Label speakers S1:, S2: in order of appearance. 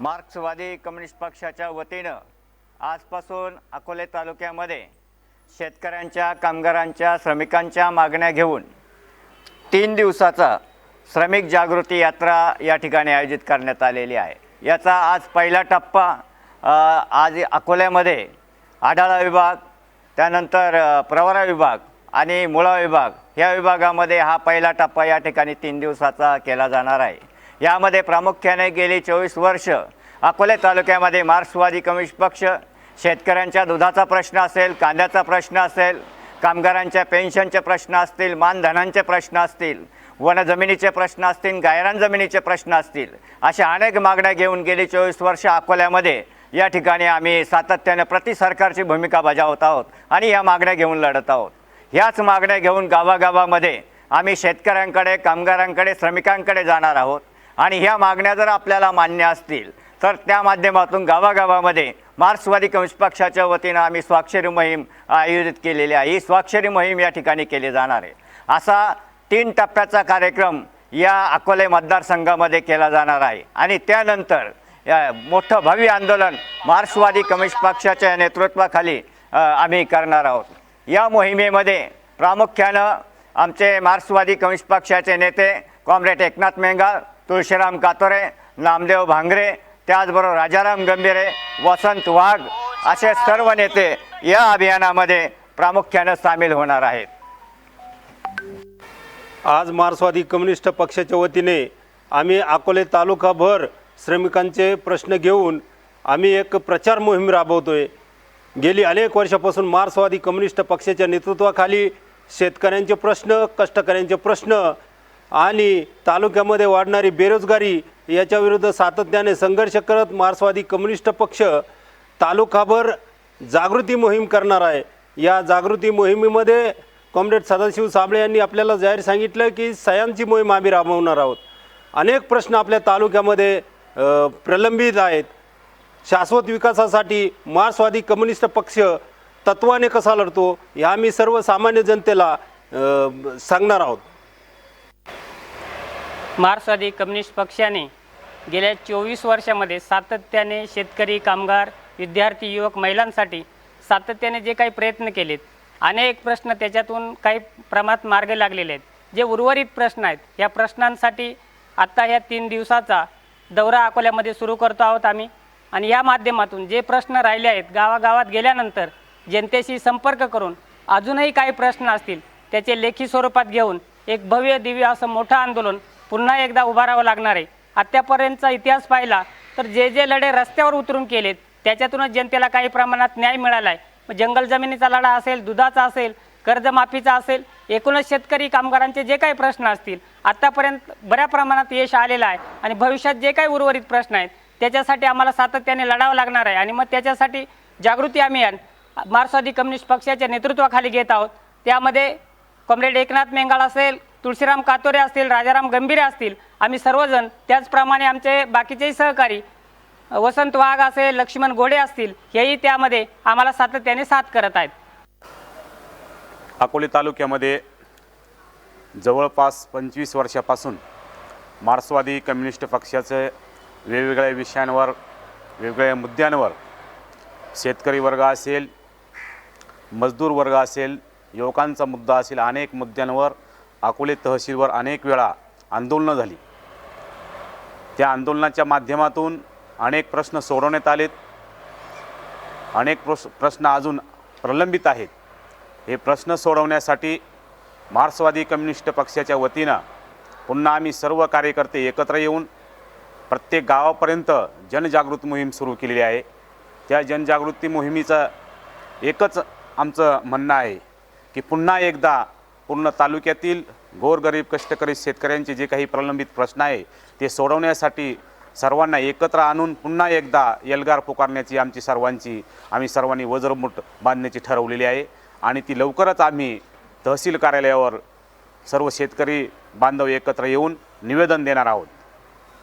S1: मार्क्सवादी कम्युनिस्ट पक्षाच्या वतीनं आजपासून अकोले तालुक्यामध्ये शेतकऱ्यांच्या कामगारांच्या श्रमिकांच्या मागण्या घेऊन तीन दिवसाचा श्रमिक जागृती यात्रा या ठिकाणी आयोजित करण्यात आलेली आहे. याचा आज पहिला टप्पा आज अकोल्यामध्ये आढाळा विभाग त्यानंतर प्रवरा विभाग आणि मुळा विभाग ह्या विभागामध्ये हा पहिला टप्पा या ठिकाणी तीन दिवसाचा केला जाणार आहे. यामध्ये प्रामुख्याने गेली चोवीस वर्ष अकोले तालुक्यामध्ये मार्क्सवादी कम्युनिस्ट पक्ष शेतकऱ्यांच्या दुधाचा प्रश्न असेल कांद्याचा प्रश्न असेल कामगारांच्या पेन्शनचे प्रश्न असतील मानधनांचे प्रश्न असतील वन जमिनीचे प्रश्न असतील गायरान जमिनीचे प्रश्न असतील अशा अनेक मागण्या घेऊन गेली चोवीस वर्ष अकोल्यामध्ये. या ठिकाणी आम्ही सातत्याने प्रति सरकारची भूमिका बजावत आहोत आणि या मागण्या घेऊन लढत आहोत. ह्याच मागण्या घेऊन गावागावामध्ये आम्ही शेतकऱ्यांकडे कामगारांकडे श्रमिकांकडे जाणार आहोत. आणि ह्या मागण्या जर आपल्याला मान्य असतील तर त्या माध्यमातून गावागावामध्ये मार्क्सवादी कम्युनिस्ट पक्षाच्या वतीनं आम्ही स्वाक्षरी मोहीम आयोजित केलेली आहे. ही स्वाक्षरी मोहीम या ठिकाणी केली जाणार आहे. असा तीन टप्प्याचा कार्यक्रम या अकोले मतदारसंघामध्ये केला जाणार आहे. आणि त्यानंतर या मोठं भव्य आंदोलन मार्क्सवादी कम्युनिस्ट पक्षाच्या नेतृत्वाखाली आम्ही करणार आहोत. या मोहिमेमध्ये प्रामुख्यानं आमचे मार्क्सवादी कम्युनिस्ट पक्षाचे नेते कॉम्रेड एकनाथ मेंगाळ तुळशीराम कातोरे नामदेव भांगरे त्याचबरोबर राजाराम गंभीरे वसंत वाघ असे सर्व नेते या अभियानामध्ये प्रामुख्यानं सामील होणार आहेत.
S2: आज मार्क्सवादी कम्युनिस्ट पक्षाच्या वतीने आम्ही अकोले तालुकाभर श्रमिकांचे प्रश्न घेऊन आम्ही एक प्रचार मोहीम राबवतोय. गेली अनेक वर्षापासून मार्क्सवादी कम्युनिस्ट पक्षाच्या नेतृत्वाखाली शेतकऱ्यांचे प्रश्न कष्टकऱ्यांचे प्रश्न आणि तालुक्यामध्ये वाढणारी बेरोजगारी याच्याविरुद्ध सातत्याने संघर्ष करत मार्क्सवादी कम्युनिस्ट पक्ष तालुकाभर जागृती मोहीम करणार आहे. या जागृती मोहिमेमध्ये कॉम्रेड सदाशिव साबळे यांनी आपल्याला जाहीर सांगितलं की सयांची मोहीम आम्ही राबवणार आहोत. अनेक प्रश्न आपल्या तालुक्यामध्ये प्रलंबित आहेत. शाश्वत विकासासाठी मार्क्सवादी कम्युनिस्ट पक्ष तत्वाने कसा लढतो ह्या आम्ही सर्वसामान्य जनतेला सांगणार आहोत.
S3: मार्क्सवादी कम्युनिस्ट पक्षाने गेल्या चोवीस वर्षामध्ये सातत्याने शेतकरी कामगार विद्यार्थी युवक महिलांसाठी सातत्याने जे काही प्रयत्न केलेत अनेक प्रश्न त्याच्यातून काही प्रमाणात मार्ग लागलेले आहेत. जे उर्वरित प्रश्न आहेत या प्रश्नांसाठी आत्ता ह्या तीन दिवसाचा दौरा अकोल्यामध्ये सुरू करतो आहोत आम्ही. आणि या माध्यमातून जे प्रश्न राहिले आहेत गावागावात गेल्यानंतर जनतेशी संपर्क करून अजूनही काही प्रश्न असतील त्याचे लेखी स्वरूपात घेऊन एक भव्य दिव्य असं मोठं आंदोलन पुन्हा एकदा उभारावं लागणार आहे. आत्तापर्यंतचा इतिहास पाहिला तर जे जे लढे रस्त्यावर उतरून केलेत त्याच्यातूनच जनतेला काही प्रमाणात न्याय मिळाला आहे मग जंगल जमिनीचा लढा असेल दुधाचा असेल कर्जमाफीचा असेल एकूणच शेतकरी कामगारांचे जे काही प्रश्न असतील आत्तापर्यंत बऱ्या प्रमाणात यश आलेलं आहे. आणि भविष्यात जे काही उर्वरित प्रश्न आहेत त्याच्यासाठी आम्हाला सातत्याने लढावं लागणार आहे. आणि मग त्याच्यासाठी जागृती अभियान मार्क्सवादी कम्युनिस्ट पक्षाच्या नेतृत्वाखाली घेत आहोत. त्यामध्ये कॉम्रेड एकनाथ मेंगाळ असेल तुळशीराम कातोरे असतील राजाराम गंभीरे असतील आम्ही सर्वजण त्याचप्रमाणे आमचे बाकीचेही सहकारी वसंत वाघ असेल लक्ष्मण घोडे असतील हेही त्यामध्ये आम्हाला सातत्याने साथ करत आहेत.
S4: अकोले तालुक्यामध्ये जवळपास पंचवीस वर्षापासून मार्क्सवादी कम्युनिस्ट पक्षाचे वेगवेगळ्या विषयांवर वेगवेगळ्या मुद्द्यांवर शेतकरी वर्ग असेल मजदूर वर्ग असेल युवकांचा मुद्दा असेल अनेक मुद्द्यांवर अकोले तहसीलवर अनेक वेळा आंदोलनं झाली. त्या आंदोलनाच्या माध्यमातून अनेक प्रश्न सोडवण्यात आलेत. अनेक प्रश प्रश्न अजून प्रलंबित आहेत. हे प्रश्न सोडवण्यासाठी मार्क्सवादी कम्युनिस्ट पक्षाच्या वतीनं पुन्हा आम्ही सर्व कार्यकर्ते एकत्र येऊन प्रत्येक गावापर्यंत जनजागृती मोहीम सुरू केलेली आहे. त्या जनजागृती मोहिमेचं एकच आमचं म्हणणं आहे की पुन्हा एकदा पूर्ण तालुक्यातील गोरगरीब कष्टकरी शेतकऱ्यांचे जे काही प्रलंबित प्रश्न आहे ते सोडवण्यासाठी सर्वांना एकत्र आणून पुन्हा एकदा एल्गार पुकारण्याची आमची सर्वांची आम्ही सर्वांनी वज्रमुठ बांधण्याची ठरवलेली आहे. आणि ती लवकरच आम्ही तहसील कार्यालयावर सर्व शेतकरी बांधव एकत्र येऊन निवेदन देणार आहोत.